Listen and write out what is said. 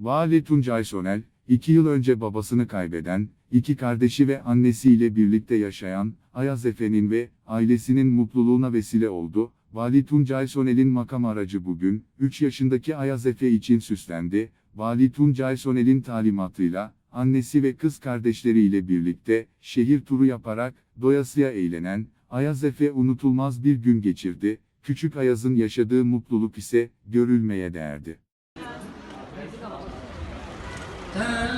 Vali Tuncay Sonel, iki yıl önce babasını kaybeden, iki kardeşi ve annesiyle birlikte yaşayan, Ayaz Efe'nin ve ailesinin mutluluğuna vesile oldu. Vali Tuncay Sonel'in makam aracı bugün, 3 yaşındaki Ayaz Efe için süslendi. Vali Tuncay Sonel'in talimatıyla, annesi ve kız kardeşleriyle birlikte, şehir turu yaparak, doyasıya eğlenen, Ayaz Efe unutulmaz bir gün geçirdi. Küçük Ayaz'ın yaşadığı mutluluk ise, görülmeye değerdi. 자,